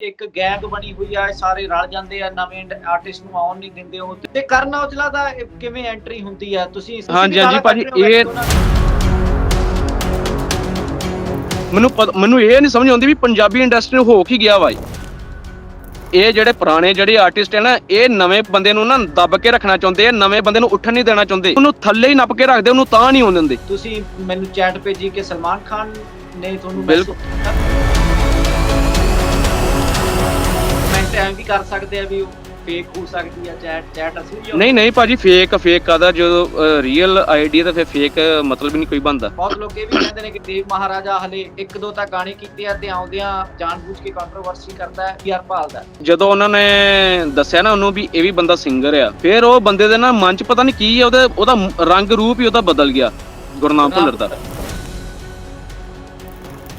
ਇੱਕ ਗੈਂਗ ਬਣੀ ਹੋਈ ਆ ਸਾਰੇ ਰਲ ਜਾਂਦੇ ਆ ਨਵੇਂ ਆਰਟਿਸਟ ਨੂੰ ਆਉਣ ਨਹੀਂ ਦਿੰਦੇ ਉਹ। ਤੇ ਕਰਨ ਔਜਲਾ ਦਾ ਕਿਵੇਂ ਐਂਟਰੀ ਹੁੰਦੀ ਆ? ਤੁਸੀਂ ਹਾਂਜੀ, ਹਾਂਜੀ ਭਾਜੀ, ਇਹ-। ਮੈਨੂੰ ਮੈਨੂੰ ਇਹ ਨਹੀਂ ਸਮਝ ਆਉਂਦੀ ਵੀ ਪੰਜਾਬੀ ਇੰਡਸਟਰੀ ਨੂੰ ਹੋ ਕੀ ਗਿਆ ਵਾ ਇਹ ਜਿਹੜੇ ਪੁਰਾਣੇ ਜਿਹੜੇ ਆਰਟਿਸਟ ਹੈ ਨਾ ਇਹ ਨਵੇਂ ਬੰਦੇ ਨੂੰ ਨਾ ਦੱਬ ਕੇ ਰੱਖਣਾ ਚਾਹੁੰਦੇ ਆ ਨਵੇਂ ਬੰਦੇ ਨੂੰ ਉੱਠਣ ਨਹੀਂ ਦੇਣਾ ਚਾਹੁੰਦੇ। ਉਹਨੂੰ ਥੱਲੇ ਹੀ ਨੱਪ ਕੇ ਰੱਖਦੇ ਉਹਨੂੰ ਤਾਂ ਨਹੀਂ ਆਉਣ ਦਿੰਦੇ। ਤੁਸੀਂ ਮੈਨੂੰ ਚੈਟ ਭੇਜੀ ਕਿ ਸਲਮਾਨ ਖਾਨ ਨੇ ਤੁਹਾਨੂੰ ਬਿਲਕੁਲ। ਐਂ ਵੀ ਕਰ ਸਕਦੇ ਆ ਵੀ ਉਹ ਫੇਕ ਹੋ ਸਕਦੀ ਆ ਚੈਟ ਚੈਟ ਅਸੀਂ ਵੀ ਨਹੀਂ ਨਹੀਂ ਭਾਜੀ ਫੇਕ ਫੇਕ ਕਾਦਾ ਜਦੋਂ ਰੀਅਲ ਆਈਡੀ ਤਾਂ ਫਿਰ ਫੇਕ ਮਤਲਬ ਹੀ ਨਹੀਂ ਕੋਈ ਬੰਦਾ ਬਹੁਤ ਲੋਕ ਇਹ ਵੀ ਕਹਿੰਦੇ ਨੇ ਕਿ ਦੇਵ ਮਹਾਰਾਜਾ ਹਲੇ ਇੱਕ ਦੋ ਤਾਂ ਗਾਣੇ ਕੀਤੇ ਆ ਤੇ ਆਉਂਦਿਆਂ ਜਾਣਬੁੱਝ ਕੇ ਕੰਟਰੋਵਰਸੀ ਕਰਦਾ ਹੈ ਯਾਰ ਭਾਲਦਾ ਜਦੋਂ ਉਹਨਾਂ ਨੇ ਦੱਸਿਆ ਨਾ ਉਹਨੂੰ ਵੀ ਇਹ ਵੀ ਬੰਦਾ ਸਿੰਗਰ ਆ ਫਿਰ ਉਹ ਬੰਦੇ ਦੇ ਨਾ ਮਨ 'ਚ ਪਤਾ ਨਹੀਂ ਕੀ ਹੈ ਉਹਦੇ ਉਹਦਾ ਰੰਗ ਰੂਪ ਹੀ ਉਹਦਾ ਬਦਲ ਗਿਆ ਗੁਰਨਾਮ ਭੁੱਲਰ ਦਾ।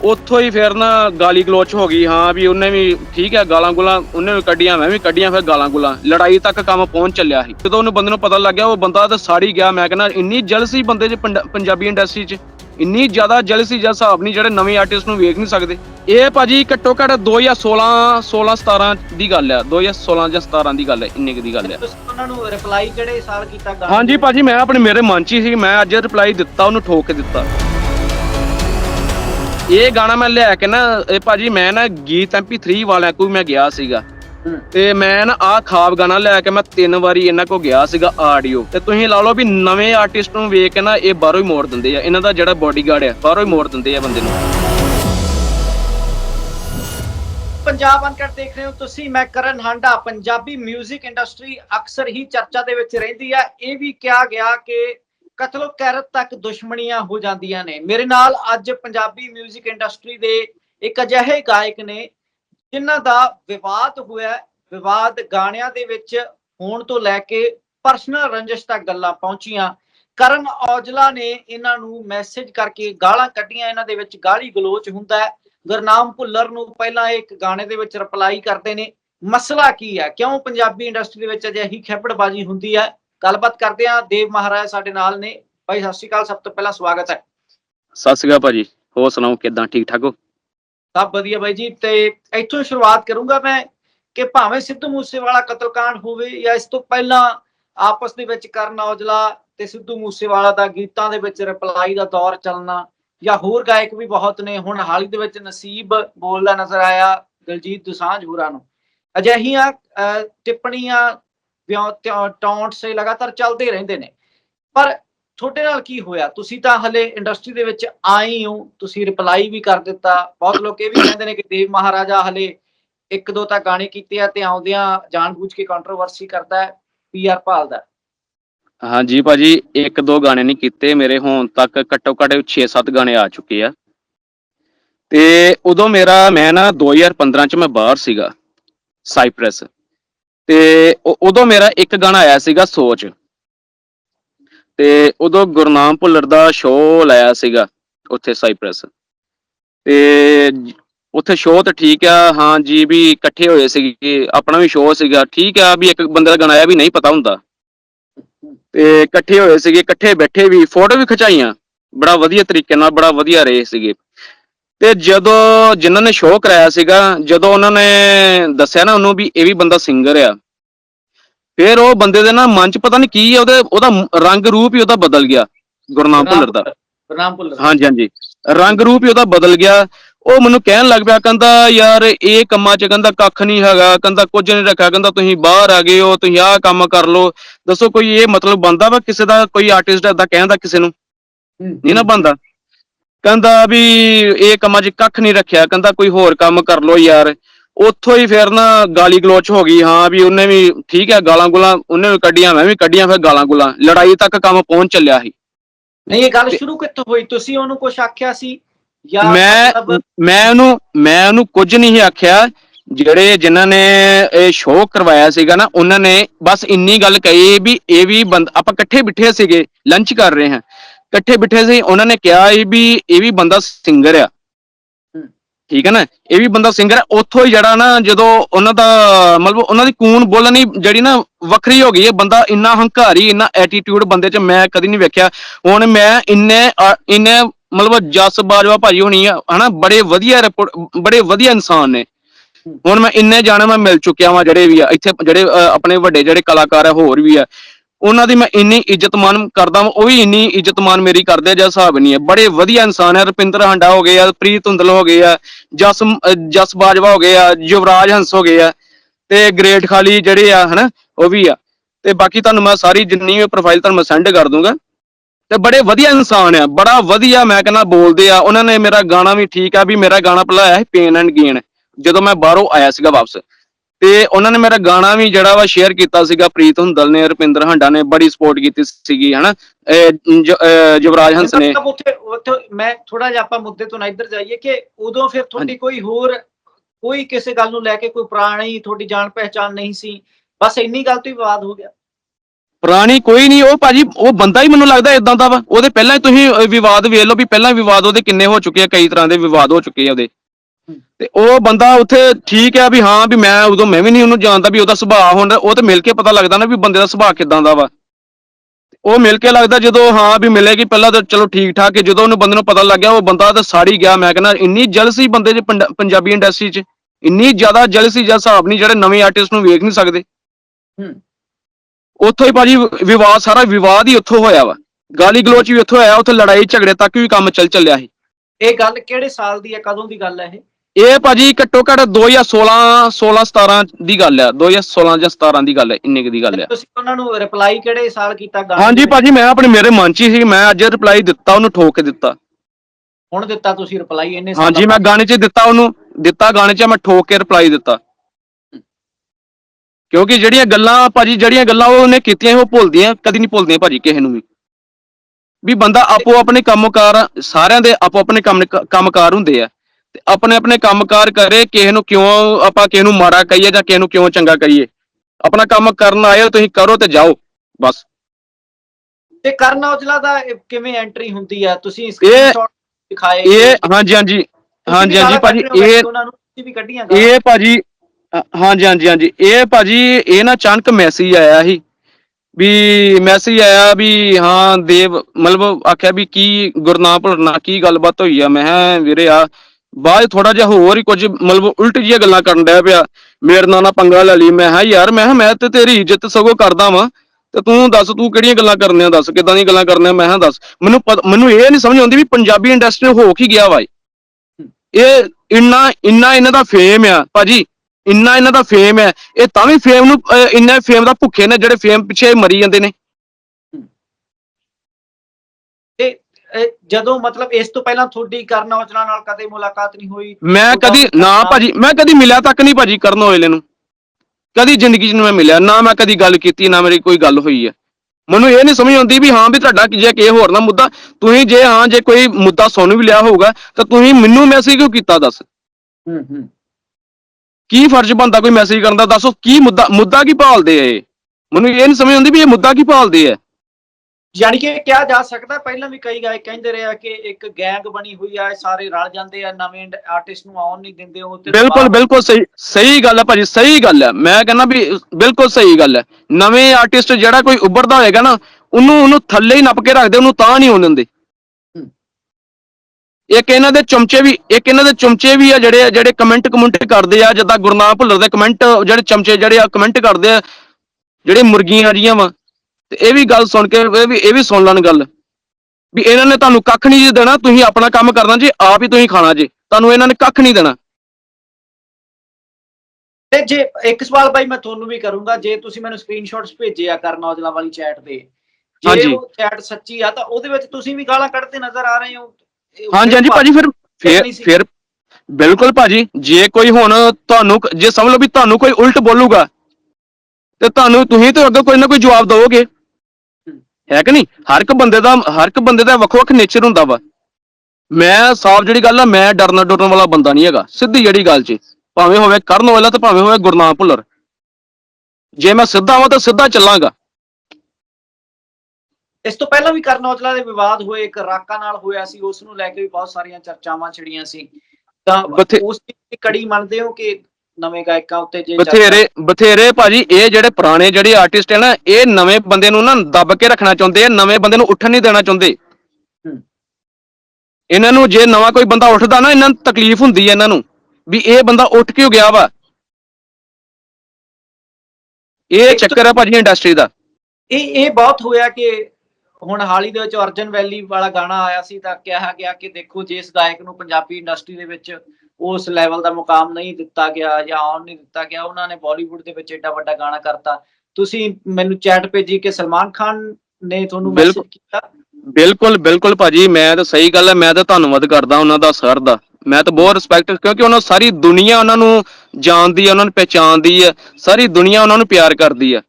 ਉੱਥੋਂ ਹੀ ਫਿਰ ਨਾ ਗਾਲੀ ਗਲੋਚ ਹੋ ਗਈ ਹਾਂ ਵੀ ਉਹਨੇ ਵੀ ਠੀਕ ਹੈ ਗਾਲਾਂ ਗੁਲਾਂ ਉਹਨੇ ਵੀ ਕੱਢੀਆਂ ਮੈਂ ਵੀ ਕੱਢੀਆਂ ਫਿਰ ਗਾਲਾਂ ਗੁਲਾਂ। ਲੜਾਈ ਤੱਕ ਕੰਮ ਪਹੁੰਚ ਚੱਲਿਆ ਸੀ। ਜਦੋਂ ਉਹਨੂੰ ਬੰਦੇ ਨੂੰ ਪਤਾ ਲੱਗਿਆ ਉਹ ਬੰਦਾ ਤਾਂ ਸਾੜੀ ਗਿਆ ਮੈਂ ਕਹਿੰਦਾ ਇੰਨੀ ਜਲਸੀ ਬੰਦੇ 'ਚ ਪੰਜਾਬੀ ਇੰਡਸਟਰੀ 'ਚ ਇੰਨੀ ਜ਼ਿਆਦਾ ਜਲਸੀ ਜਾਂ ਹਿਸਾਬ ਨਹੀਂ ਜਿਹੜੇ ਨਵੇਂ ਆਰਟਿਸਟ ਨੂੰ ਵੇਖ ਨਹੀਂ ਸਕਦੇ। ਇਹ ਭਾਜੀ ਘੱਟੋ ਘੱਟ 2016 16 17 ਦੀ ਗੱਲ ਆ 2016 ਜਾਂ 17 ਦੀ ਗੱਲ ਹੈ ਇੰਨੇ ਕੁ ਦੀ ਗੱਲ ਆ। ਤੁਸੀਂ ਉਹਨਾਂ ਨੂੰ ਰਿਪਲਾਈ ਕਿਹੜੇ ਸਾਲ ਕੀਤਾ ਹਾਂਜੀ ਭਾਜੀ ਮੈਂ ਆਪਣੇ ਮੇਰੇ ਮਨ 'ਚ ਹੀ ਸੀ ਮੈਂ ਅੱਜ ਰਿਪਲਾਈ ਦਿੱਤਾ ਉਹਨੂੰ ਠੋਕ ਕੇ ਦਿੱਤਾ। ਇਹ ਗਾਣਾ ਮੈਂ ਲਿਆ ਕੇ ਨਾ ਇਹ ਭਾਜੀ ਮੈਂ ਨਾ ਗੀਤ MP3 ਵਾਲਿਆਂ ਕੋਲ ਮੈਂ ਗਿਆ ਸੀਗਾ। ਤੇ ਮੈਂ ਨਾ ਆਹ ਖਾਬ ਗਾਣਾ ਲੈ ਕੇ ਮੈਂ ਤਿੰਨ ਵਾਰੀ ਇਹਨਾਂ ਕੋ ਗਿਆ ਸੀਗਾ ਆਡੀਓ ਤੇ ਤੁਸੀਂ ਲਾ ਲਓ ਵੀ ਨਵੇਂ ਆਰਟਿਸਟ ਨੂੰ ਵੇਖ ਕੇ ਨਾ ਇਹ ਬਾਹਰੋਂ ਹੀ ਮੋੜ ਦਿੰਦੇ ਆ। ਇਹਨਾਂ ਦਾ ਜਿਹੜਾ ਬਾਡੀਗਾਰਡ ਆ ਬਾਹਰੋਂ ਹੀ ਮੋੜ ਦਿੰਦੇ ਆ ਬੰਦੇ ਨੂੰ। ਪੰਜਾਬ ਅਨਕਟ ਦੇਖ ਰਹੇ ਹੋ ਤੁਸੀਂ ਮੈਂ ਕਰਨ ਹਾਂਡਾ ਪੰਜਾਬੀ 뮤직 ਇੰਡਸਟਰੀ ਅਕਸਰ ਹੀ ਚਰਚਾ ਦੇ ਵਿੱਚ ਰਹਿੰਦੀ ਹੈ ਇਹ ਵੀ ਕਿਹਾ ਗਿਆ ਕਿ ਕਤਲੋ ਕੈਰਤ ਤੱਕ ਦੁਸ਼ਮਣੀਆਂ ਹੋ ਜਾਂਦੀਆਂ ਨੇ। ਮੇਰੇ ਨਾਲ ਅੱਜ ਪੰਜਾਬੀ 뮤직 ਇੰਡਸਟਰੀ ਦੇ ਇੱਕ ਅਜਿਹੇ ਗਾਇਕ ਨੇ, ਜਿਨ੍ਹਾਂ ਦਾ ਵਿਵਾਦ ਹੋਇਆ। ਵਿਵਾਦ ਗਾਣਿਆਂ ਦੇ ਵਿੱਚ ਹੋਣ ਤੋਂ ਲੈ ਕੇ ਪਰਸਨਲ ਰੰਜਿਸ਼ ਤੱਕ ਗੱਲਾਂ ਪਹੁੰਚੀਆਂ। ਕਰਨ ਔਜਲਾ ਨੇ ਇਹਨਾਂ ਨੂੰ ਮੈਸੇਜ ਕਰਕੇ ਗਾਲਾਂ ਕੱਢੀਆਂ। ਇਹਨਾਂ ਦੇ ਵਿੱਚ ਗਾਲੀ ਗਲੋਚ ਹੁੰਦਾ ਹੈ। ਗੁਰਨਾਮ ਭੁੱਲਰ ਨੂੰ ਪਹਿਲਾਂ ਇੱਕ ਗਾਣੇ ਦੇ ਵਿੱਚ ਰਿਪਲਾਈ ਕਰਦੇ ਨੇ। ਮਸਲਾ ਕੀ ਹੈ? ਕਿਉਂ ਪੰਜਾਬੀ ਇੰਡਸਟਰੀ ਦੇ ਵਿੱਚ ਅਜਿਹੀ ਖੇਪੜਬਾਜ਼ੀ ਹੁੰਦੀ ਹੈ? ਗੱਲਬਾਤ ਕਰਦੇ ਆ ਦੇਵ ਮਹਾਰਾਜ ਸਾਡੇ ਨਾਲ ਨੇ। ਭਾਈ ਸਤਿ ਸ਼੍ਰੀ ਅਕਾਲ। ਸਭ ਤੋਂ ਪਹਿਲਾਂ ਸਵਾਗਤ ਹੈ। ਸਤਿ ਸ਼੍ਰੀ ਅਕਾਲ ਭਾਜੀ। ਹੋਰ ਸੁਣਾਓ ਕਿਦਾਂ? ਠੀਕ ਠਾਕ ਹੋ? ਸਭ ਵਧੀਆ ਬਾਈ ਜੀ। ਤੇ ਇੱਥੋਂ ਸ਼ੁਰੂਆਤ ਕਰੂੰਗਾ ਮੈਂ ਕਿ ਭਾਵੇਂ ਸਿੱਧੂ ਮੂਸੇਵਾਲਾ ਕਤਲकांड ਹੋਵੇ ਜਾਂ ਇਸ ਤੋਂ ਪਹਿਲਾਂ ਆਪਸ ਦੇ ਵਿੱਚ ਕਰਨ ਔਜਲਾ ਤੇ ਸਿੱਧੂ ਮੂਸੇਵਾਲਾ ਦਾ ਗੀਤਾਂ ਦੇ ਵਿੱਚ ਰਿਪਲਾਈ ਦਾ ਦੌਰ ਚੱਲਣਾ ਜਾਂ ਹੋਰ ਗਾਇਕ ਵੀ ਬਹੁਤ ਨੇ। ਹੁਣ ਹਾਲ ਹੀ ਦੇ ਵਿੱਚ ਨਸੀਬ ਬੋਲਦਾ ਨਜ਼ਰ ਆਇਆ ਦਲਜੀਤ ਦੋਸਾਂਝ ਹੋਰਾਂ ਨੂੰ। ਅਜਿਹੀਆਂ ਅਹ, ਟਿੱਪਣੀਆਂ ਟੌਂਟਸ ਲਗਾਤਾਰ ਚੱਲਦੇ ਰਹਿੰਦੇ ਨੇ। ਪਰ ਤੁਹਾਡੇ ਨਾਲ ਕੀ ਹੋਇਆ? ਤੁਸੀਂ ਤਾਂ ਹਲੇ ਇੰਡਸਟਰੀ ਦੇ ਵਿੱਚ ਆਏ ਹੋ ਤੁਸੀਂ ਰਿਪਲਾਈ ਵੀ ਕਰ ਦਿੱਤਾ। ਬਹੁਤ ਲੋਕ ਇਹ ਵੀ ਕਹਿੰਦੇ ਨੇ ਕਿ ਦੇਵ ਮਹਾਰਾਜਾ ਹਲੇ ਇੱਕ ਦੋ ਤਾਂ ਗਾਣੇ ਕੀਤੇ ਆ ਤੇ ਆਉਂਦਿਆਂ ਜਾਣਬੁੱਝ ਕੇ ਕੰਟਰੋਵਰਸੀ ਕਰਦਾ ਹੈ ਪੀਆਰ ਭਾਲਦਾ ਹਾਂਜੀ ਭਾਜੀ, ਇੱਕ ਦੋ ਗਾਣੇ ਨਹੀਂ ਕੀਤੇ। ਮੇਰੇ ਹੁਣ ਤੱਕ ਘੱਟੋ ਘੱਟ 6-7 ਗਾਣੇ ਆ ਚੁੱਕੇ ਆ। ਤੇ ਉਦੋਂ ਮੇਰਾ ਮੈਂ ਨਾ 2015 ਚ ਮੈਂ ਬਾਹਰ ਸੀਗਾ ਸਾਈਪ੍ਰਸ ਤੇ ਉਦੋਂ ਮੇਰਾ ਇੱਕ ਗਾਣਾ ਆਇਆ ਸੀਗਾ ਸੋਚ। ਤੇ ਉਦੋਂ ਗੁਰਨਾਮ ਭੁੱਲਰ ਦਾ ਸ਼ੋਅ ਲਾਇਆ ਸੀਗਾ ਉੱਥੇ ਸਾਈਪ੍ਰੈਸ ਤੇ ਉੱਥੇ ਸ਼ੋਅ ਤਾਂ ਠੀਕ ਆ, ਹਾਂ ਜੀ ਵੀ ਇਕੱਠੇ ਹੋਏ ਸੀਗੇ, ਆਪਣਾ ਵੀ ਸ਼ੋਅ ਸੀਗਾ। ਠੀਕ ਆ ਵੀ ਇੱਕ ਬੰਦੇ ਦਾ ਗਾਣਾ ਆਇਆ ਵੀ ਨਹੀਂ ਪਤਾ ਹੁੰਦਾ। ਤੇ ਇਕੱਠੇ ਹੋਏ ਸੀਗੇ, ਇਕੱਠੇ ਬੈਠੇ ਵੀ ਫੋਟੋ ਵੀ ਖਿਚਾਈਆਂ। ਬੜਾ ਵਧੀਆ ਤਰੀਕੇ ਨਾਲ, ਬੜਾ ਵਧੀਆ ਰਹੇ ਸੀਗੇ। ਤੇ ਜਦੋਂ ਜਿਨ੍ਹਾਂ ਨੇ ਸ਼ੋਅ ਕਰਾਇਆ ਸੀਗਾ ਜਦੋਂ ਉਹਨਾਂ ਨੇ ਦੱਸਿਆ ਨਾ ਉਹਨੂੰ ਵੀ ਇਹ ਵੀ ਬੰਦਾ ਸਿੰਗਰ ਆ ਫਿਰ ਉਹ ਬੰਦੇ ਦੇ ਨਾ ਮਨ 'ਚ ਪਤਾ ਨਹੀਂ ਕੀ ਹੈ ਉਹਦੇ ਉਹਦਾ ਰੰਗ ਰੂਪ ਹੀ ਉਹਦਾ ਬਦਲ ਗਿਆ ਗੁਰਨਾਮ ਭੁੱਲਰ ਦਾ। ਗੁਰਨਾਮ ਭੁੱਲਰ ਹਾਂਜੀ ਹਾਂਜੀ। ਰੰਗ ਰੂਪ ਹੀ ਉਹਦਾ ਬਦਲ ਗਿਆ। ਉਹ ਮੈਨੂੰ ਕਹਿਣ ਲੱਗ ਪਿਆ ਕਹਿੰਦਾ ਯਾਰ ਇਹ ਕੰਮਾਂ 'ਚ ਕਹਿੰਦਾ ਕੱਖ ਨਹੀਂ ਹੈਗਾ ਕਹਿੰਦਾ ਕੁਝ ਨਹੀਂ ਰੱਖਿਆ ਕਹਿੰਦਾ ਤੁਸੀਂ ਬਾਹਰ ਆ ਗਏ ਹੋ ਤੁਸੀਂ ਆਹ ਕੰਮ ਕਰ ਲਓ। ਦੱਸੋ ਕੋਈ ਇਹ ਮਤਲਬ ਬੰਦਾ ਵਾ ਕਿਸੇ ਦਾ ਕੋਈ ਆਰਟਿਸਟ ਏਦਾਂ ਕਹਿੰਦਾ ਕਿਸੇ ਨੂੰ? ਨਹੀਂ ਨਾ ਬੰਦਾ ਕਹਿੰਦਾ ਵੀ ਇਹ ਕੰਮਾਂ 'ਚ ਕੱਖ ਨਹੀਂ ਰੱਖਿਆ ਕਹਿੰਦਾ ਕੋਈ ਹੋਰ ਕੰਮ ਕਰ ਲਓ ਯਾਰ। ਉੱਥੋਂ ਹੀ ਫਿਰ ਨਾ ਗਾਲੀ ਗਲੋਚ ਹੋ ਗਈ ਹਾਂ ਵੀ ਉਹਨੇ ਵੀ ਠੀਕ ਹੈ ਗਾਲਾਂ ਗੁਲਾਂ ਉਹਨੇ ਵੀ ਕੱਢੀਆਂ ਮੈਂ ਵੀ ਕੱਢੀਆਂ ਫਿਰ ਗਾਲਾਂ ਗੁਲਾਂ। ਲੜਾਈ ਤੱਕ ਕੰਮ ਪਹੁੰਚ ਚੱਲਿਆ ਸੀ। ਨਹੀਂ ਇਹ ਗੱਲ ਸ਼ੁਰੂ ਕਿੱਥੋਂ ਹੋਈ? ਤੁਸੀਂ ਉਹਨੂੰ ਕੁਝ ਆਖਿਆ ਸੀ? ਜਾਂ ਮੈਂ ਮੈਂ ਉਹਨੂੰ ਮੈਂ ਉਹਨੂੰ ਕੁਝ ਨਹੀਂ ਆਖਿਆ। ਜਿਹੜੇ ਜਿਨ੍ਹਾਂ ਨੇ ਇਹ ਸ਼ੋਅ ਕਰਵਾਇਆ ਸੀਗਾ ਨਾ ਉਹਨਾਂ ਨੇ ਬਸ ਇੰਨੀ ਗੱਲ ਕਹੀ ਵੀ ਇਹ ਵੀ ਬੰਦ ਆਪਾਂ ਇਕੱਠੇ ਬਿਠੇ ਸੀਗੇ ਲੰਚ ਕਰ ਰਹੇ ਹਾਂ। ਇਕੱਠੇ ਬਿਠੇ ਸੀ ਉਹਨਾਂ ਨੇ ਕਿਹਾ ਸੀ ਵੀ ਇਹ ਵੀ ਬੰਦਾ ਸਿੰਗਰ ਆ। ਠੀਕ ਹੈ ਨਾ? ਇਹ ਵੀ ਬੰਦਾ ਸਿੰਗਰ ਆ। ਉੱਥੋਂ ਹੀ ਜਿਹੜਾ ਨਾ ਜਦੋਂ ਉਹਨਾਂ ਦਾ ਮਤਲਬ ਉਹਨਾਂ ਦੀ ਕੂਨ ਬੋਲਣੀ ਜਿਹੜੀ ਨਾ ਵੱਖਰੀ ਹੋ ਗਈ ਹੈ ਬੰਦਾ ਇੰਨਾ ਹੰਕਾਰੀ ਇੰਨਾ ਐਟੀਟਿਊਡ ਬੰਦੇ 'ਚ ਮੈਂ ਕਦੀ ਨਹੀਂ ਵੇਖਿਆ। ਹੁਣ ਮੈਂ ਇੰਨੇ ਇੰਨੇ ਮਤਲਬ ਜਸ ਬਾਜਵਾ ਭਾਜੀ ਹੋਣੀ ਆ ਹਨਾ ਬੜੇ ਵਧੀਆ ਰਿਪੋਰਟ ਬੜੇ ਵਧੀਆ ਇਨਸਾਨ ਨੇ। ਹੁਣ ਮੈਂ ਇੰਨੇ ਜਾਣੇ ਮੈਂ ਮਿਲ ਚੁੱਕਿਆ ਵਾਂ ਜਿਹੜੇ ਵੀ ਆ ਇੱਥੇ ਜਿਹੜੇ ਆਪਣੇ ਵੱਡੇ ਜਿਹੜੇ ਕਲਾਕਾਰ ਆ ਹੋਰ ਵੀ ਆ। ਉਹਨਾਂ ਦੀ ਮੈਂ ਇੰਨੀ ਇੱਜ਼ਤ ਮਾਨ ਕਰਦਾ ਵਾਂ, ਉਹ ਵੀ ਇੰਨੀ ਇੱਜ਼ਤ ਮਾਨ ਮੇਰੀ ਕਰਦੇ ਆ ਜਿਹਾ ਹਿਸਾਬ ਨਹੀਂ ਹੈ। ਬੜੇ ਵਧੀਆ ਇਨਸਾਨ ਆ ਰੁਪਿੰਦਰ ਹੰਡਾ ਹੋ ਗਏ ਆ, ਪ੍ਰੀਤ ਹੁੰਦਲ ਹੋ ਗਏ ਆ, ਜਸ ਜਸ ਬਾਜਵਾ ਹੋ ਗਏ ਆ, ਯੁਵਰਾਜ ਹੰਸ ਹੋ ਗਏ ਆ, ਤੇ ਗ੍ਰੇਟ ਖਾਲੀ ਜਿਹੜੇ ਆ, ਹਨਾ, ਉਹ ਵੀ ਆ। ਤੇ ਬਾਕੀ ਤੁਹਾਨੂੰ ਮੈਂ ਸਾਰੀ ਜਿੰਨੀ ਵੀ ਪ੍ਰੋਫਾਈਲ ਤੁਹਾਨੂੰ ਮੈਂ ਸੈਂਡ ਕਰ ਦੂੰਗਾ। ਤੇ ਬੜੇ ਵਧੀਆ ਇਨਸਾਨ ਆ, ਬੜਾ ਵਧੀਆ ਮੈਂ ਕਹਿੰਦਾ ਬੋਲਦੇ ਆ। ਉਹਨਾਂ ਨੇ ਮੇਰਾ ਗਾਣਾ ਵੀ ਠੀਕ ਆ, ਵੀ ਮੇਰਾ ਗਾਣਾ ਪਹਿਲਾਂ ਆਇਆ ਪੇਨ ਐਂਡ ਗੇਨ ਜਦੋਂ ਮੈਂ ਬਾਹਰੋਂ ਆਇਆ ਸੀਗਾ ਵਾਪਸ। ਤੇ ਉਹਨਾਂ ਨੇ ਮੇਰਾ ਗਾਣਾ ਵੀ ਜਿਹੜਾ ਵਾ ਸ਼ੇਅਰ ਕੀਤਾ ਸੀਗਾ ਪ੍ਰੀਤ ਹੁੰਦਲ ਨੇ ਰੁਪਿੰਦਰ ਹੰਡਾ ਨੇ ਬੜੀ ਸਪੋਰਟ ਕੀਤੀ ਸੀਗੀ ਹਨਾ? ਇਹ ਜ- ਅਹ ਯੁਵਰਾਜ ਹੰਸ ਨੇ। ਮਤਲਬ ਉੱਥੇ ਉੱਥੇ ਮੈਂ ਥੋੜਾ ਜਿਹਾ ਆਪਾਂ ਮੁੱਦੇ ਤੋਂ ਨਾ ਇੱਧਰ ਜਾਈਏ ਕਿ ਉਦੋਂ ਫਿਰ ਤੁਹਾਡੀ ਕੋਈ ਹੋਰ ਕੋਈ ਕਿਸੇ ਗੱਲ ਨੂੰ ਲੈ ਕੇ ਕੋਈ ਪੁਰਾਣੀ ਤੁਹਾਡੀ ਜਾਣ ਪਹਿਚਾਨ ਨਹੀਂ ਸੀ? ਬਸ ਇੰਨੀ ਗੱਲ ਤੋਂ ਹੀ ਵਿਵਾਦ ਹੋ ਗਿਆ। ਪੁਰਾਣੀ ਕੋਈ ਨਹੀਂ ਉਹ ਭਾਜੀ ਉਹ ਬੰਦਾ ਹੀ ਮੈਨੂੰ ਲੱਗਦਾ ਇਦਾਂ ਦਾ ਵਾ। ਉਹਦੇ ਪਹਿਲਾਂ ਹੀ ਤੁਸੀਂ ਵਿਵਾਦ ਵੇਖ ਲਓ ਵੀ ਪਹਿਲਾਂ ਵਿਵਾਦ ਉਹਦੇ ਕਿੰਨੇ ਹੋ ਚੁੱਕੇ ਆ ਕਈ ਤਰ੍ਹਾਂ ਦੇ ਵਿਵਾਦ ਹੋ ਚੁੱਕੇ ਆ ਉਹਦੇ। ਤੇ ਉਹ ਬੰਦਾ ਉੱਥੇ ਠੀਕ ਆ ਵੀ ਹਾਂ ਵੀ ਮੈਂ ਉਦੋਂ ਮੈਂ ਵੀ ਨਹੀਂ ਉਹਨੂੰ ਜਾਣਦਾ ਵੀ ਉਹਦਾ ਸੁਭਾਅ ਹੁੰਦਾ ਉਹ ਤੇ ਮਿਲ ਕੇ ਪਤਾ ਲੱਗਦਾ ਨਾ ਵੀ ਬੰਦੇ ਦਾ ਸੁਭਾਅ ਕਿਦਾਂ ਦਾ ਵਾ। ਉਹ ਮਿਲ ਕੇ ਲੱਗਦਾ ਜਦੋਂ ਹਾਂ ਵੀ ਮਿਲੇਗੀ ਪਹਿਲਾਂ ਤਾਂ ਚਲੋ ਠੀਕ ਠਾਕ ਹੈ ਜਦੋਂ ਉਹਨੂੰ ਬੰਦੇ ਨੂੰ ਪਤਾ ਲੱਗ ਗਿਆ ਉਹ ਬੰਦਾ ਤਾਂ ਸਾੜੀ ਗਿਆ ਮੈਂ ਕਹਿੰਦਾ ਇੰਨੀ ਜਲਸੀ ਬੰਦੇ ਦੇ ਪੰਡ- ਪੰਜਾਬੀ ਇੰਡਸਟਰੀ 'ਚ ਇੰਨੀ ਜ਼ਿਆਦਾ ਜਲਸੀ ਜਾਂ ਹਿਸਾਬ ਨਹੀਂ ਜਿਹੜੇ ਨਵੇਂ ਆਰਟਿਸਟ ਨੂੰ ਵੇਖ ਨਹੀਂ ਸਕਦੇ। ਹੂੰ। ਉੱਥੋਂ ਹੀ ਭਾਜੀ ਵਿਵਾਦ ਸਾਰਾ ਵਿਵਾਦ ਹੀ ਉੱਥੋਂ ਹੋਇਆ ਵਾ। ਗਾਲੀ ਗਲੋਚ ਵੀ ਉੱਥੋਂ ਹੋਇਆ ਉੱਥੇ ਲੜਾਈ ਝਗੜੇ ਤੱਕ ਵੀ ਕੰਮ ਚੱਲ ਚੱਲਿਆ ਸੀ। ਇਹ ਗੱਲ ਕਿਹੜੇ ਸਾਲ ਦੀ ਹੈ ਕਦੋਂ ਦੀ ਗੱਲ ਹੈ ਇਹ? ਇਹ ਭਾਜੀ ਘੱਟੋ ਘੱਟ 2016 16 17 ਦੀ ਗੱਲ ਆ। 2016 ਜਾਂ 17 ਦੀ ਗੱਲ ਹੈ ਇੰਨੇ ਕੁ ਦੀ ਗੱਲ ਆ। ਤੁਸੀਂ ਉਹਨਾਂ ਨੂੰ ਰਿਪਲਾਈ ਕਿਹੜੇ ਸਾਲ ਕੀਤਾ ਗਾਣੇ ਹਾਂਜੀ? ਭਾਜੀ ਮੈਂ ਆਪਣੇ ਮੇਰੇ ਮਨ 'ਚ ਹੀ ਸੀ ਮੈਂ ਅੱਜ ਰਿਪਲਾਈ ਦਿੱਤਾ ਉਹਨੂੰ ਠੋਕ ਕੇ ਦਿੱਤਾ। ਹੁਣ ਦਿੱਤਾ ਤੁਸੀਂ ਰਿਪਲਾਈ ਇੰਨੇ ਸਾਲ ਹਾਂਜੀ ਮੈਂ ਗਾਣੇ 'ਚ ਦਿੱਤਾ ਉਹਨੂੰ ਦਿੱਤਾ ਗਾਣੇ 'ਚ ਮੈਂ ਠੋਕ ਕੇ ਰਿਪਲਾਈ ਦਿੱਤਾ। ਕਿਉਂਕਿ ਜਿਹੜੀਆਂ ਗੱਲਾਂ ਭਾਜੀ ਜਿਹੜੀਆਂ ਗੱਲਾਂ ਉਹ ਉਹਨੇ ਕੀਤੀਆਂ ਉਹ ਭੁੱਲਦੀਆਂ ਕਦੀ ਨਹੀਂ ਭੁੱਲਦੀਆਂ ਭਾਜੀ ਕਿਸੇ ਨੂੰ ਵੀ। ਵੀ ਬੰਦਾ ਆਪੋ ਆਪਣੇ ਕੰਮਕਾਰ ਸਾਰਿਆਂ ਦੇ ਆਪੋ ਆਪਣੇ ਕੰਮ ਕੰਮਕਾਰ ਹੁੰਦੇ ਆ। ਤੇ ਆਪਣੇ ਆਪਣੇ ਕੰਮਕਾਰ ਕਰੇ ਕਿਸੇ ਨੂੰ ਕਿਉਂ ਆਪਾਂ ਕਿਸੇ ਨੂੰ ਮਾੜਾ ਕਹੀਏ ਜਾਂ ਕਿਸੇ ਨੂੰ ਕਿਉਂ ਚੰਗਾ ਕਹੀਏ। ਆਪਣਾ ਕੰਮ ਕਰਨ ਆਏ ਹੋ ਤੁਸੀਂ ਕਰੋ ਤੇ ਜਾਓ ਬਸ। ਤੇ ਕਰਨ ਔਜਲਾ ਦਾ ਕਿਵੇਂ ਐਂਟਰੀ ਹੁੰਦੀ ਆ? ਤੁਸੀਂ ਸਕਰੀਨਸ਼ਾਟ ਦਿਖਾਏ। ਇਹ ਹਾਂਜੀ ਹਾਂਜੀ। ਹਾਂਜੀ ਹਾਂਜੀ ਭਾਜੀ ਇਹ ਉਹਨਾਂ ਨੂੰ ਤੁਸੀਂ ਵੀ ਕੱਢੀਆਂ ਗਾਲਾਂ। ਇਹ ਭਾਜੀ ਹਾਂਜੀ ਹਾਂਜੀ ਹਾਂਜੀ। ਇਹ ਭਾਜੀ ਇਹ ਨਾ ਅਚਾਨਕ ਮੈਸੇਜ ਆਇਆ ਸੀ ਵੀ ਮੈਸੇਜ ਆਇਆ ਵੀ ਹਾਂ ਦੇਵ ਮਤਲਬ ਆਖਿਆ ਵੀ ਕੀ ਗੁਰਨਾਮ ਭੁੱਲਣਾ ਕੀ ਗੱਲਬਾਤ ਹੋਈ ਆ? ਮੈਂ ਵੀਰੇ ਆ ਬਾਅਦ ਥੋੜਾ ਜਿਹਾ ਹੋਰ ਹੀ ਕੁਝ ਮਤਲਬ ਉਲਟ ਜਿਹੀਆਂ ਗੱਲਾਂ ਕਰਨ ਡਿਆ ਪਿਆ। ਮੇਰੇ ਨਾਲ ਨਾ ਪੰਗਾ ਲੈ ਲਈ। ਮੈਂ ਕਿਹਾ, ਯਾਰ, ਮੈਂ ਕਿਹਾ, ਮੈਂ ਤੇ ਤੇਰੀ ਇੱਜ਼ਤ ਸਗੋਂ ਕਰਦਾ ਵਾਂ। ਤੇ ਤੂੰ ਦੱਸ, ਤੂੰ ਕਿਹੜੀਆਂ ਗੱਲਾਂ ਕਰਨੀਆਂ? ਦੱਸ, ਕਿਦਾਂ ਦੀਆਂ ਗੱਲਾਂ ਕਰਨੀਆਂ? ਮੈਂ ਕਿਹਾ, ਦੱਸ। ਮੈਨੂੰ ਮੈਨੂੰ ਇਹ ਨਹੀਂ ਸਮਝ ਆਉਂਦੀ ਵੀ ਪੰਜਾਬੀ ਇੰਡਸਟਰੀ ਹੋ ਕੀ ਗਿਆ ਵਾ ਇਹ। ਇੰਨਾ ਇੰਨਾ ਇਹਨਾਂ ਦਾ ਫੇਮ ਆ। ਭਾਜੀ, ਇੰਨਾ ਇਹਨਾਂ ਦਾ ਫੇਮ ਹੈ ਇਹ ਤਾਂ ਵੀ ਫੇਮ ਨੂੰ ਇੰਨਾ ਫੇਮ ਦਾ ਭੁੱਖੇ ਨੇ ਜਿਹੜੇ ਫੇਮ ਪਿੱਛੇ ਮਰੀ ਜਾਂਦੇ ਨੇ। ਤੇ ਜਦੋਂ ਮਤਲਬ ਇਸ ਤੋਂ ਪਹਿਲਾਂ ਤੁਹਾਡੀ ਕਰਨ ਔਜਲਾ ਨਾਲ ਕਦੇ ਮੁਲਾਕਾਤ ਨਹੀਂ ਹੋਈ? ਮੈਂ ਕਦੀ ਨਾ ਭਾਜੀ ਮੈਂ ਕਦੀ ਮਿਲਿਆ ਤੱਕ ਨਹੀਂ ਭਾਜੀ ਕਰਨ ਹੋਏ ਨੂੰ। ਕਦੀ ਜ਼ਿੰਦਗੀ 'ਚ ਮੈਂ ਮਿਲਿਆ ਨਾ ਮੈਂ ਕਦੀ ਗੱਲ ਕੀਤੀ ਨਾ ਮੇਰੀ ਕੋਈ ਗੱਲ ਹੋਈ ਹੈ। ਮੈਨੂੰ ਇਹ ਨਹੀਂ ਸਮਝ ਆਉਂਦੀ ਵੀ ਹਾਂ ਵੀ ਤੁਹਾਡਾ ਜੇ ਕਿਸੇ ਹੋਰ ਨਾ ਮੁੱਦਾ। ਤੁਸੀਂ ਜੇ ਹਾਂ ਜੇ ਕੋਈ ਮੁੱਦਾ ਸੁਣ ਵੀ ਲਿਆ ਹੋਊਗਾ ਤਾਂ ਤੁਸੀਂ ਮੈਨੂੰ ਮੈਸੇਜ ਕਿਉਂ ਕੀਤਾ ਦੱਸ? ਹੂੰ ਹੂੰ। ਕੀ ਫਰਜ਼ ਬਣਦਾ ਕੋਈ ਮੈਸੇਜ ਕਰਨ ਦਾ? ਦੱਸੋ ਕੀ ਮੁੱਦਾ ਮੁੱਦਾ ਕੀ ਭਾਲਦੇ ਆ ਇਹ? ਮੈਨੂੰ ਇਹ ਨਹੀਂ ਸਮਝ ਆਉਂਦੀ ਵੀ ਇਹ ਮੁੱਦਾ ਕੀ ਭਾਲਦੇ ਆ? ਯਾਨੀ ਕਿ ਕਿਹਾ ਜਾ ਸਕਦਾ ਪਹਿਲਾਂ ਵੀ ਕਈ ਗਾਇਕ ਕਹਿੰਦੇ ਰਹੇ ਆ ਕਿ ਇੱਕ ਗੈਂਗ ਬਣੀ ਹੋਈ ਆ ਸਾਰੇ ਰਲ ਜਾਂਦੇ ਆ ਨਵੇਂ ਆਰਟਿਸਟ ਨੂੰ ਆਉਣ ਨਹੀਂ ਦਿੰਦੇ ਉਹ ਤੇ ਬਿਲਕੁਲ ਬਿਲਕੁਲ ਸਹੀ ਸਹੀ ਗੱਲ ਹੈ ਭਾਜੀ ਸਹੀ ਗੱਲ ਹੈ ਮੈਂ ਕਹਿੰਦਾ ਵੀ ਬਿਲਕੁਲ ਸਹੀ ਗੱਲ ਹੈ ਨਵੇਂ ਆਰਟਿਸਟ ਜਿਹੜਾ ਕੋਈ ਉੱਭਰਦਾ ਹੋਏਗਾ ਨਾ ਉਹਨੂੰ ਉਹਨੂੰ ਥੱਲੇ ਹੀ ਨੱਪ ਕੇ ਰੱਖਦੇ ਉਹਨੂੰ ਤਾਂ ਨਹੀਂ ਹੋਣ ਦਿੰਦੇ। ਇੱਕ ਇਹਨਾਂ ਦੇ ਚਮਚੇ ਵੀ ਇੱਕ ਇਹਨਾਂ ਦੇ ਚਮਚੇ ਵੀ ਆ ਜਿਹੜੇ ਜਿਹੜੇ ਕਮੈਂਟ ਕਮੈਂਟ ਕਰਦੇ ਆ ਜਿੱਦਾਂ ਗੁਰਨਾਮ ਭੁੱਲਰ ਦੇ ਕਮੈਂਟ ਜਿਹੜੇ ਚਮਚੇ ਜਿਹੜੇ ਆ ਕਮੈਂਟ ਕਰਦੇ ਆ ਜਿਹੜੇ ਮੁਰਗੀਆਂ ਜੀਆਂ ਵਾ ਤੇ ਇਹ ਵੀ ਗੱਲ ਸੁਣ ਕੇ ਇਹ ਵੀ ਇਹ ਵੀ ਸੁਣ ਲੈਣ ਗੱਲ। ਵੀ ਇਹਨਾਂ ਨੇ ਤੁਹਾਨੂੰ ਕੱਖ ਨਹੀਂ ਜੀ ਦੇਣਾ ਤੁਸੀਂ ਆਪਣਾ ਕੰਮ ਕਰਨਾ ਜੀ ਆਪ ਹੀ ਤੁਸੀਂ ਖਾਣਾ ਜੀ। ਤੁਹਾਨੂੰ ਇਹਨਾਂ ਨੇ ਕੱਖ ਨਹੀਂ ਦੇਣਾ। ਤੇ ਜੇ ਇੱਕ ਸਵਾਲ ਬਾਈ ਮੈਂ ਤੁਹਾਨੂੰ ਵੀ ਕਰੂੰਗਾ ਜੇ ਤੁਸੀਂ ਮੈਨੂੰ ਸਕਰੀਨਸ਼ਾਟਸ ਭੇਜੇ ਆ ਕਰਨ ਔਜਲਾ ਵਾਲੀ ਚੈਟ ਦੇ ਜੇ। ਉਹ ਚੈਟ ਸੱਚੀ ਆ ਤਾਂ ਉਹਦੇ ਵਿੱਚ ਤੁਸੀਂ ਵੀ ਗਾਲਾਂ ਕੱਢਦੇ ਨਜ਼ਰ ਆ ਰਹੇ ਹੋ। ਹਾਂਜੀ ਹਾਂਜੀ ਭਾਜੀ ਫਿਰ ਫਿਰ। ਫਿਰ ਬਿਲਕੁਲ ਭਾਜੀ ਜੇ ਕੋਈ ਹੁਣ ਤੁਹਾਨੂੰ ਜੇ ਸਮਝ ਲਓ ਵੀ ਤੁਹਾਨੂੰ ਕੋਈ ਉਲਟ ਬੋਲੂਗਾ ਤੇ ਤੁਹਾਨੂੰ ਤੁਸੀਂ ਤੇ ਅੱਗੇ ਕੋਈ ਨਾ ਕੋਈ ਜਵਾਬ ਦਿਓਗੇ ਹੈ ਕਿ ਨਹੀਂ? ਹਰ ਇੱਕ ਬੰਦੇ ਦਾ ਹਰ ਇੱਕ ਬੰਦੇ ਦਾ ਵੱਖੋ ਵੱਖ ਨੇਚਰ ਹੁੰਦਾ ਵਾ। ਮੈਂ ਸਾਫ਼ ਜਿਹੜੀ ਗੱਲ ਆ ਮੈਂ ਡਰਨ ਡਰਨ ਵਾਲਾ ਬੰਦਾ ਨਹੀਂ ਹੈਗਾ। ਸਿੱਧੀ ਜਿਹੜੀ ਗੱਲ 'ਚ ਭਾਵੇਂ ਹੋਵੇ ਕਰਨ ਵਾਲਾ ਤੇ ਭਾਵੇਂ ਹੋਵੇ ਗੁਰਨਾਮ ਭੁੱਲਰ। ਜੇ ਮੈਂ ਸਿੱਧਾ ਹਾਂ ਤਾਂ ਸਿੱਧਾ ਚੱਲਾਂਗਾ। ਇਸ ਤੋਂ ਪਹਿਲਾਂ ਵੀ ਕਰਨ ਔਜਲਾ ਦੇ ਵਿਵਾਦ ਹੋਏ ਇੱਕ ਰਾਕਾ ਨਾਲ ਹੋਇਆ ਸੀ ਉਸ ਨੂੰ ਲੈ ਕੇ ਵੀ ਬਹੁਤ ਸਾਰੀਆਂ ਚਰਚਾਵਾਂ ਛਿੜੀਆਂ ਸੀ। ਤਾਂ ਉਸ ਦੀ ਕੜੀ ਮੰਨਦੇ ਹੋ ਕਿ ਨਵੇਂ ਗਾਇਕਾਂ ਉੱਤੇ ਜੇ ਬਥੇਰੇ ਬਥੇਰੇ ਭਾਜੀ ਇਹ ਜਿਹੜੇ ਪੁਰਾਣੇ ਜਿਹੜੇ ਆਰਟਿਸਟ ਹੈ ਨਾ ਇਹ ਨਵੇਂ ਬੰਦੇ ਨੂੰ ਨਾ ਦੱਬ ਕੇ ਰੱਖਣਾ ਚਾਹੁੰਦੇ ਆ ਨਵੇਂ ਬੰਦੇ ਨੂੰ ਉੱਠਣ ਨਹੀਂ ਦੇਣਾ ਚਾਹੁੰਦੇ। ਇਹਨਾਂ ਨੂੰ ਜੇ ਨਵਾਂ ਕੋਈ ਬੰਦਾ ਉੱਠਦਾ ਨਾ ਇਹਨਾਂ ਨੂੰ ਤਕਲੀਫ ਹੁੰਦੀ ਹੈ ਇਹਨਾਂ ਨੂੰ ਵੀ ਇਹ ਬੰਦਾ ਉੱਠ ਕਿਉਂ ਗਿਆ ਵਾ? ਇਹ ਚੱਕਰ ਹੈ ਭਾਜੀ ਇੰਡਸਟਰੀ ਦਾ। ਇਹ ਇਹ ਬਹੁਤ ਹੋਇਆ ਕਿ ਹੁਣ ਹਾਲੀ ਦੇ ਵਿੱਚ ਅਰਜਨ ਵੈਲੀ ਵਾਲਾ ਗਾਣਾ ਆਇਆ ਸੀ ਤਾਂ ਕਿਹਾ ਗਿਆ ਕਿ ਦੇਖੋ ਜੇ ਇਸ ਗਾਇਕ ਨੂੰ ਪੰਜਾਬੀ ਇੰਡਸਟਰੀ ਦੇ ਵਿੱਚ ਉਸ ਲੈਵਲ ਦਾ ਮੁਕਾਮ ਨਹੀਂ ਦਿੱਤਾ ਗਿਆ ਜਾਂ ਆਉਣ ਨਹੀਂ ਦਿੱਤਾ ਗਿਆ ਉਹਨਾਂ ਨੇ ਬਾਲੀਵੁੱਡ ਦੇ ਵਿੱਚ ਏਡਾ ਵੱਡਾ ਗਾਣਾ ਕਰਤਾ। ਤੁਸੀਂ ਮੈਨੂੰ ਚੈਟ ਭੇਜੀ ਕਿ ਸਲਮਾਨ ਖਾਨ ਨੇ ਤੁਹਾਨੂੰ ਮੈਸੇਜ। ਕੀਤਾ? ਬਿਲਕੁਲ ਬਿਲਕੁਲ ਭਾਜੀ ਮੈਂ ਤਾਂ ਸਹੀ ਗੱਲ ਹੈ ਮੈਂ ਤਾਂ ਧੰਨਵਾਦ ਕਰਦਾ ਉਹਨਾਂ ਦਾ ਸਰ ਦਾ। ਮੈਂ ਤਾਂ ਬਹੁਤ ਰਿਸਪੈਕਟ ਕਿਉਂਕਿ ਉਹਨਾਂ ਸਾਰੀ ਦੁਨੀਆ ਉਹਨਾਂ ਨੂੰ ਜਾਣਦੀ ਹੈ ਉਹਨਾਂ ਨੂੰ ਪਹਿਚਾਣਦੀ ਹੈ ਸਾਰੀ ਦੁਨੀਆ ਉਹਨਾਂ ਨੂੰ ਪਿਆਰ ਕਰਦੀ ਹੈ।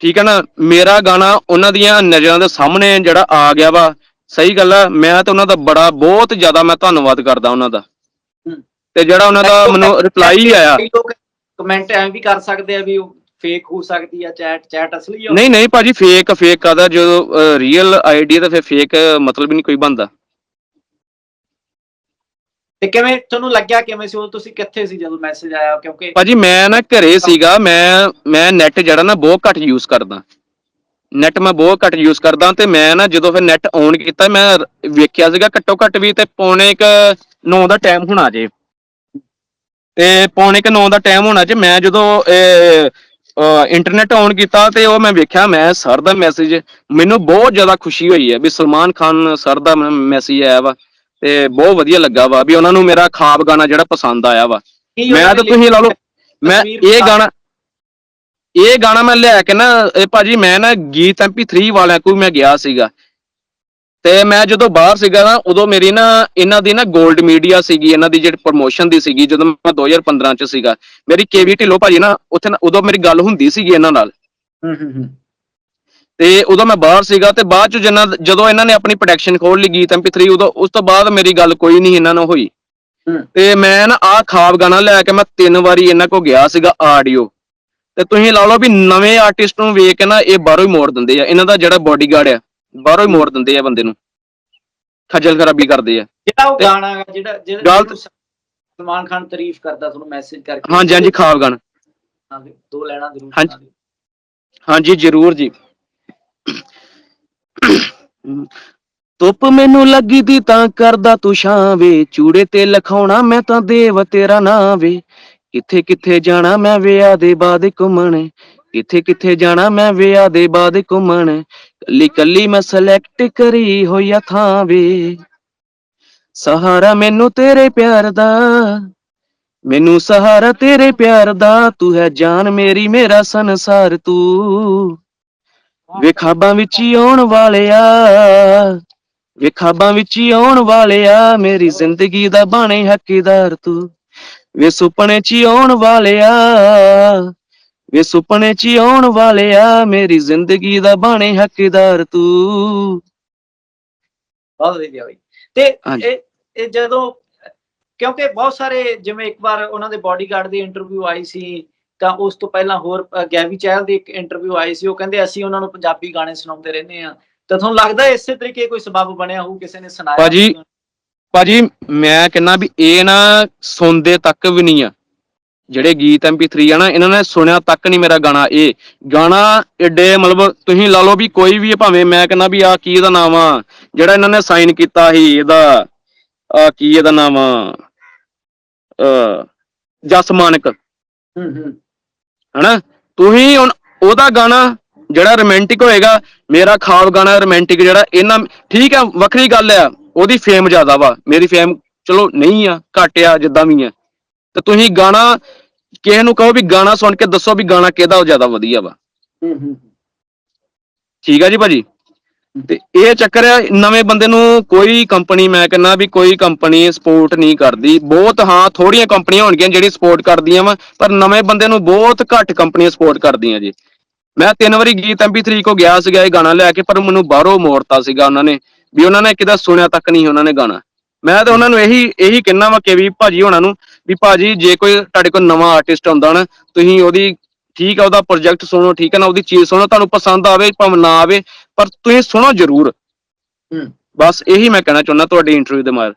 ਠੀਕ ਹੈ ਨਾ? ਮੇਰਾ ਗਾਣਾ ਉਹਨਾਂ ਦੀਆਂ ਨਜ਼ਰਾਂ ਦੇ ਸਾਹਮਣੇ ਜਿਹੜਾ ਆ ਗਿਆ ਵਾ ਸਹੀ ਗੱਲ ਹੈ ਮੈਂ ਤਾਂ ਉਹਨਾਂ ਦਾ ਬੜਾ ਬਹੁਤ ਜ਼ਿਆਦਾ ਮੈਂ ਧੰਨਵਾਦ ਕਰਦਾ ਉਹਨਾਂ ਦਾ। ਤੇ ਜਿਹੜਾ ਉਹਨਾਂ ਦਾ ਮੈਨੂੰ ਰਿਪਲਾਈ ਆਇਆ। ਕਮੈਂਟ ਐਂ ਵੀ ਕਰ ਸਕਦੇ ਆ ਵੀ ਉਹ ਫੇਕ ਹੋ ਸਕਦੀ ਆ ਚੈਟ ਚੈਟ ਅਸਲੀ ਆ ਨਹੀਂ ਨਹੀਂ ਭਾਜੀ ਫੇਕ ਫੇਕ ਕਾਦਾ ਜਦੋਂ ਰੀਅਲ ਆਈਡੀ ਤਾਂ ਫਿਰ ਫੇਕ ਮਤਲਬ ਹੀ ਨਹੀਂ ਕੋਈ ਬੰਦਾ ਤੇ ਕਿਵੇਂ ਤੁਹਾਨੂੰ ਲੱਗਿਆ ਕਿਵੇਂ ਸੀ? ਉਹ ਤੁਸੀਂ ਕਿੱਥੇ ਸੀ ਜਦੋਂ ਮੈਸੇਜ ਆਇਆ? ਕਿਉਂਕਿ ਭਾਜੀ ਮੈਂ ਨਾ ਘਰੇ ਸੀਗਾ। ਮੈਂ ਮੈਂ ਨੈਟ ਜਿਹੜਾ ਨਾ ਬਹੁਤ ਘੱਟ ਯੂਜ਼ ਕਰਦਾ। ਨੈਟ ਮੈਂ ਬਹੁਤ ਘੱਟ ਯੂਜ਼ ਕਰਦਾ ਤੇ ਮੈਂ ਨਾ ਜਦੋਂ ਫਿਰ ਨੈਟ ਔਨ ਕੀਤਾ ਮੈਂ ਵੇਖਿਆ ਸੀਗਾ ਘੱਟੋ ਘੱਟ ਵੀ ਤੇ ਪੌਣੇ ਕ 9 ਦਾ ਟਾਈਮ ਹੋਣਾ ਜੇ। ਤੇ ਪੌਣੇ ਕ 9 ਦਾ ਟਾਈਮ ਹੋਣਾ ਜੇ ਮੈਂ ਜਦੋਂ ਇੰਟਰਨੈਟ ਔਨ ਕੀਤਾ ਤੇ ਉਹ ਮੈਂ ਵੇਖਿਆ ਮੈਂ ਸਰ ਦਾ ਮੈਸੇਜ ਮੈਨੂੰ ਬਹੁਤ ਜ਼ਿਆਦਾ ਖੁਸ਼ੀ ਹੋਈ ਹੈ ਵੀ ਸਲਮਾਨ ਖਾਨ ਸਰ ਦਾ ਮੈਸੇਜ ਆਇਆ ਵਾ ਤੇ ਬਹੁਤ ਵਧੀਆ ਲੱਗਾ ਵਾ ਵੀ ਉਹਨਾਂ ਨੂੰ ਮੇਰਾ ਖਾਬ ਗਾਣਾ ਜਿਹੜਾ ਪਸੰਦ ਆਇਆ ਵਾ। ਮੈਂ ਤਾਂ ਤੁਸੀਂ ਲਾ ਲਓ ਮੈਂ ਇਹ ਗਾਣਾ ਇਹ ਗਾਣਾ ਮੈਂ ਲੈ ਕੇ ਨਾ ਇਹ ਭਾਜੀ ਮੈਂ ਨਾ ਗੀਤ MP3 ਵਾਲਿਆਂ ਕੋਲ ਮੈਂ ਗਿਆ ਸੀਗਾ। ਤੇ ਮੈਂ ਜਦੋਂ ਬਾਹਰ ਸੀਗਾ ਨਾ ਉਦੋਂ ਮੇਰੀ ਨਾ ਇਹਨਾਂ ਦੀ ਨਾ 골ਡ ਮੀਡੀਆ ਸੀਗੀ ਇਹਨਾਂ ਦੀ ਜਿਹੜੀ ਪ੍ਰੋਮੋਸ਼ਨ ਦੀ ਸੀਗੀ ਜਦੋਂ ਮੈਂ 2015 ਚ ਸੀਗਾ ਮੇਰੀ ਕੇਵੀ ਢਿੱਲੋਂ ਭਾਜੀ ਨਾ ਉੱਥੇ ਨਾ- ਉਦੋਂ ਮੇਰੀ ਗੱਲ ਹੁੰਦੀ ਸੀਗੀ ਇਹਨਾਂ ਨਾਲ। ਹੂੰ ਹੂੰ ਹੂੰ। ਤੇ ਉਦੋਂ ਮੈਂ ਬਾਹਰ ਸੀਗਾ ਤੇ ਬਾਅਦ ਚ ਜਿੰਨਾ ਜਦੋਂ ਇਹਨਾਂ ਨੇ ਆਪਣੀ ਪ੍ਰੋਡਕਸ਼ਨ ਖੋਲ ਲਈ ਗੀਤ MP3 ਉਦੋਂ ਉਸ ਤੋਂ ਬਾਅਦ ਮੇਰੀ ਗੱਲ ਕੋਈ ਨਹੀਂ ਇਹਨਾਂ ਨਾਲ ਹੋਈ। ਤੇ ਮੈਂ ਨਾ ਆਹ ਖਾਬ ਗਾਣਾ ਲੈ ਕੇ ਮੈਂ ਤਿੰਨ ਵਾਰੀ ਇਹਨਾਂ ਕੋ ਗਿਆ ਸੀਗਾ ਆਡੀਓ ਤੇ ਤੁਸੀਂ ਲਾ ਲਓ ਵੀ ਨਵੇਂ ਆਰਟਿਸਟ ਨੂੰ ਵੇਖ ਕੇ ਨਾ ਇਹ ਬਾਹਰੋਂ ਹੀ ਮੋੜ ਦਿੰਦੇ ਆ ਇਹਨਾਂ ਦਾ ਜਿਹੜਾ ਬਾਡੀਗਾਰਡ ਆ। ਬਾਹਰੋਂ ਹੀ ਮੋੜ ਦਿੰਦੇ ਆ ਬੰਦੇ ਨੂੰ। ਖੱਜਲ ਖਰਾਬੀ ਕਰਦੇ ਆ। ਜਿਹੜਾ ਉਹ ਗਾਣਾ ਗਾ, ਜਿਹੜਾ ਜਿਹੜਾ ਗੱਲ- ਜਿਹਨੂੰ ਸਲਮਾਨ ਖਾਨ ਤਾਰੀਫ ਕਰਦਾ ਤੁਹਾਨੂੰ ਮੈਸੇਜ ਕਰਕੇ। ਹਾਂਜੀ ਹਾਂਜੀ ਖਾਬ ਗਾਣਾ। ਦੋ ਲੈਣਾ ਜ਼ਰੂਰ ਹਾਂਜੀ। ਸੁਣਾ ਦਿਓ। ਹਾਂਜੀ ਜ਼ਰੂਰ ਜੀ। ਧੁੱਪ ਮੈਨੂੰ ਲੱਗੀ ਦੀ ਤਾਂ ਕਰਦਾ ਤੂੰ ਛਾਂ ਵੇ ਚੂੜੇ ਤੇ ਲਖਾਉਣਾ ਮੈਂ ਤਾਂ ਦੇਵ ਤੇਰਾ ਨਾਂ ਵੇ ਕਿੱਥੇ ਕਿੱਥੇ ਜਾਣਾ ਮੈਂ ਵਿਆਹ ਦੇ ਬਾਅਦ ਘੁੰਮਣ। ਕਿੱਥੇ ਕਿੱਥੇ ਜਾਣਾ ਮੈਂ ਵਿਆਹ ਦੇ ਬਾਅਦ ਘੁੰਮਣ। ਕੱਲੀ ਕੱਲੀ ਮੈਂ ਸਿਲੈਕਟ ਕਰੀ ਹੋਇਆ ਥਾਂ ਵੇ ਸਹਾਰਾ ਮੈਨੂੰ ਤੇਰੇ ਪਿਆਰ ਦਾ, ਮੈਨੂੰ ਸਹਾਰਾ ਤੇਰੇ ਪਿਆਰ ਦਾ, ਤੂੰ ਹੈ ਜਾਨ ਮੇਰੀ, ਮੇਰਾ ਸੰਸਾਰ ਤੂੰ। ਵੇਖਾਬਾਂ ਵਿੱਚ ਹੀ ਆਉਣ ਵਾਲਿਆ ਵੇਖਾਬਾਂ ਵਿੱਚ ਹੀ ਆਉਣ ਵਾਲਿਆ, ਮੇਰੀ ਜ਼ਿੰਦਗੀ ਦਾ ਬਾਣੇ ਹੱਕੀਦਾਰ ਤੂੰ। ਵੇ ਸੁਪਨੇ ਚ ਹੀ ਆਉਣ ਵਾਲਿਆ ਵੇ ਸੁਪਨੇ ਚ ਆਉਣ ਵਾਲਿਆ ਮੇਰੀ ਜ਼ਿੰਦਗੀ ਦਾ ਬਾਣੇ ਹੱਕੀਦਾਰ ਤੂੰ ਬਹੁਤ ਵਧੀਆ ਬਈ ਤੇ ਹਾਂਜੀ। ਇਹ ਇਹ ਜਦੋਂ ਕਿਉਂਕਿ ਬਹੁਤ ਸਾਰੇ ਜਿਵੇਂ ਇੱਕ ਵਾਰ ਉਹਨਾਂ ਦੇ ਬਾਡੀਗਾਰਡ ਦੀ ਇੰਟਰਵਿਊ ਆਈ ਸੀ ਤਾਂ ਉਸ ਤੋਂ ਪਹਿਲਾਂ ਹੋਰ ਅ, ਗੈਵੀ ਚਹਿਲ ਦੀ ਇੱਕ ਇੰਟਰਵਿਊ ਆਈ ਸੀ ਉਹ ਕਹਿੰਦੇ ਅਸੀਂ ਉਹਨਾਂ ਨੂੰ ਪੰਜਾਬੀ ਗਾਣੇ ਸੁਣਾਉਂਦੇ ਰਹਿੰਦੇ ਆ ਤਾਂ ਤੁਹਾਨੂੰ ਲੱਗਦਾ ਇਸੇ ਤਰੀਕੇ ਕੋਈ ਸਬਬ ਬਣਿਆ ਹੋਊ ਕਿਸੇ ਨੇ ਸੁਣਾਇਆ ਭਾਜੀ, ਹੋਊਗਾ? ਭਾਜੀ ਮੈਂ ਕਹਿੰਦਾ ਵੀ ਇਹ ਨਾ ਸੁਣਦੇ ਤੱਕ ਵੀ ਨਹੀਂ ਆ ਜਿਹੜੇ ਗੀਤ MP3 ਆ ਨਾ ਇਹਨਾਂ ਨੇ ਸੁਣਿਆ ਤੱਕ ਨਹੀਂ ਮੇਰਾ ਗਾਣਾ ਇਹ। ਗਾਣਾ ਏਡੇ ਮਤਲਬ ਤੁਸੀਂ ਲਾ ਲਓ ਵੀ ਕੋਈ ਵੀ ਭਾਵੇਂ ਮੈਂ ਕਹਿੰਦਾ ਵੀ ਆ ਕੀ ਇਹਦਾ ਨਾਮ ਆ ਜਿਹੜਾ ਇਹਨਾਂ ਨੇ ਸਾਈਨ ਕੀਤਾ ਸੀ ਇਹਦਾ ਆ ਕੀ ਇਹਦਾ ਨਾਮ ਆ ਜਸ ਮਾਨਕ। ਹੂੰ ਹੂੰ। ਹਨਾ? ਤੁਸੀਂ ਹੁਣ ਉਹਦਾ ਗਾਣਾ ਜਿਹੜਾ ਰੋਮਾਂਟਿਕ ਹੋਏਗਾ ਮੇਰਾ ਖਾਬ ਗਾਣਾ ਰੋਮਾਂਟਿਕ ਜਿਹੜਾ ਇਹਨਾਂ ਠੀਕ ਆ ਵੱਖਰੀ ਗੱਲ ਆ ਉਹਦੀ ਫੇਮ ਜ਼ਿਆਦਾ ਵਾ। ਮੇਰੀ ਫੇਮ ਚਲੋ ਨਹੀਂ ਆ ਘੱਟ ਆ ਜਿੱਦਾਂ ਵੀ ਆ। ਤੇ ਤੁਸੀਂ ਗਾਣਾ ਕਿਸੇ ਨੂੰ ਕਹੋ ਵੀ ਗਾਣਾ ਸੁਣ ਕੇ ਦੱਸੋ ਵੀ ਗਾਣਾ ਕਿਹਦਾ ਜ਼ਿਆਦਾ ਵਧੀਆ ਵਾ। ਹੂੰ ਹੂੰ ਠੀਕ ਆ ਜੀ ਭਾਜੀ? ਤੇ ਇਹ ਚੱਕਰ ਆ ਨਵੇਂ ਬੰਦੇ ਨੂੰ ਕੋਈ ਕੰਪਨੀ ਮੈਂ ਕਹਿੰਦਾ ਵੀ ਕੋਈ ਕੰਪਨੀ ਸਪੋਰਟ ਨਹੀਂ ਕਰਦੀ। ਬਹੁਤ ਹਾਂ ਥੋੜੀਆਂ ਕੰਪਨੀਆਂ ਹੋਣਗੀਆਂ ਜਿਹੜੀ ਸਪੋਰਟ ਕਰਦੀਆਂ ਵਾ ਪਰ ਨਵੇਂ ਬੰਦੇ ਨੂੰ ਬਹੁਤ ਘੱਟ ਕੰਪਨੀਆਂ ਸਪੋਰਟ ਕਰਦੀਆਂ ਜੀ। ਮੈਂ ਤਿੰਨ ਵਾਰੀ ਗੀਤ MP3 ਕੋ ਗਿਆ ਸੀਗਾ ਇਹ ਗਾਣਾ ਲੈ ਕੇ ਪਰ ਮੈਨੂੰ ਬਾਹਰੋਂ ਮੋੜਤਾ ਸੀਗਾ ਉਹਨਾਂ ਨੇ ਵੀ ਉਹਨਾਂ ਨੇ ਕਿਦਾ ਸੁਣਿਆ ਤੱਕ ਨਹੀਂ ਉਹਨਾਂ ਨੇ ਗਾਣਾ। ਮੈਂ ਤਾਂ ਉਹਨਾਂ ਨੂੰ ਇਹੀ ਇਹੀ ਕਹਿਣਾ ਵਾ ਕਿ ਵੀ ਭਾਜੀ ਹੋਣਾ ਨੂੰ ਵੀ ਭਾਜੀ ਜੇ ਕੋਈ ਤੁਹਾਡੇ ਕੋਲ ਨਵਾਂ ਆਰਟਿਸਟ ਆਉਂਦਾ ਨਾ ਤੁਸੀਂ ਉਹਦੀ ਠੀਕ ਆ ਉਹਦਾ ਪ੍ਰੋਜੈਕਟ ਸੁਣੋ ਠੀਕ ਹੈ ਨਾ ਉਹਦੀ ਚੀਜ਼ ਸੁਣੋ ਤੁਹਾਨੂੰ ਪਸੰਦ ਆਵੇ ਭਾਵੇਂ ਨਾ ਆਵੇ ਪਰ ਤੁਸੀਂ ਸੁਣੋ ਜ਼ਰੂਰ ਹੂੰ। ਬਸ ਇਹੀ ਮੈਂ ਕਹਿਣਾ ਚਾਹੁੰਦਾ ਤੁਹਾਡੀ ਇੰਟਰਵਿਊ ਦੇ ਮਾਰ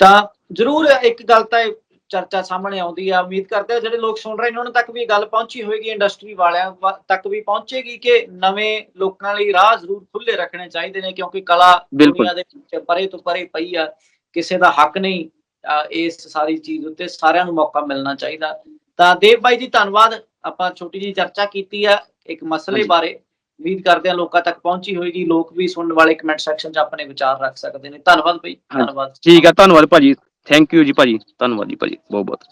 ਤਾਂ ਜ਼ਰੂਰ ਇੱਕ ਗੱਲ ਤਾਂ ਇਹ ਚਰਚਾ ਸਾਹਮਣੇ ਆਉਂਦੀ ਆ ਉਮੀਦ ਕਰਦੇ ਆ ਜਿਹੜੇ ਲੋਕ ਸੁਣ ਰਹੇ ਨੇ ਉਹਨਾਂ ਤੱਕ ਵੀ ਗੱਲ ਪਹੁੰਚੀ ਹੋਏਗੀ ਇੰਡਸਟਰੀ ਵਾਲਿਆਂ ਤੱਕ ਵੀ ਪਹੁੰਚੇਗੀ ਕਿ ਨਵੇਂ ਲੋਕਾਂ ਲਈ ਰਾਹ ਜ਼ਰੂਰ ਖੁੱਲੇ ਰੱਖਣੇ ਚਾਹੀਦੇ ਨੇ ਕਿਉਂਕਿ ਕਲਾ ਬਿਲਕੁਲ। ਦੁਨੀਆ ਦੇ ਪਰੇ ਤੋਂ ਪਰੇ ਪਈ ਆ ਕਿਸੇ ਦਾ ਹੱਕ ਨਹੀਂ ਇਸ ਸਾਰੀ ਚੀਜ਼ ਉੱਤੇ ਸਾਰਿਆਂ ਨੂੰ ਮੌਕਾ ਮਿਲਣਾ ਚਾਹੀਦਾ। ਤਾਂ ਦੇਵ ਬਾਈ ਜੀ ਧੰਨਵਾਦ। ਆਪਾਂ ਛੋਟੀ ਜੀ ਚਰਚਾ ਕੀਤੀ ਆ ਇੱਕ ਮਸਲੇ। ਬਾਰੇ। ਉਮੀਦ ਕਰਦੇ ਆ ਲੋਕਾਂ ਤੱਕ ਪਹੁੰਚੀ ਹੋਏਗੀ। ਲੋਕ ਵੀ ਸੁਣਨ ਵਾਲੇ ਕਮੈਂਟ ਸੈਕਸ਼ਨ 'ਚ ਆਪਣੇ ਵਿਚਾਰ ਰੱਖ ਸਕਦੇ ਨੇ। ਧੰਨਵਾਦ ਬਈ। ਧੰਨਵਾਦ। ਠੀਕ ਆ। ਧੰਨਵਾਦ ਭਾਜੀ। ਥੈਂਕ ਯੂ ਜੀ ਭਾਜੀ। ਧੰਨਵਾਦ ਜੀ ਭਾਜੀ। ਬਹੁਤ ਬਹੁਤ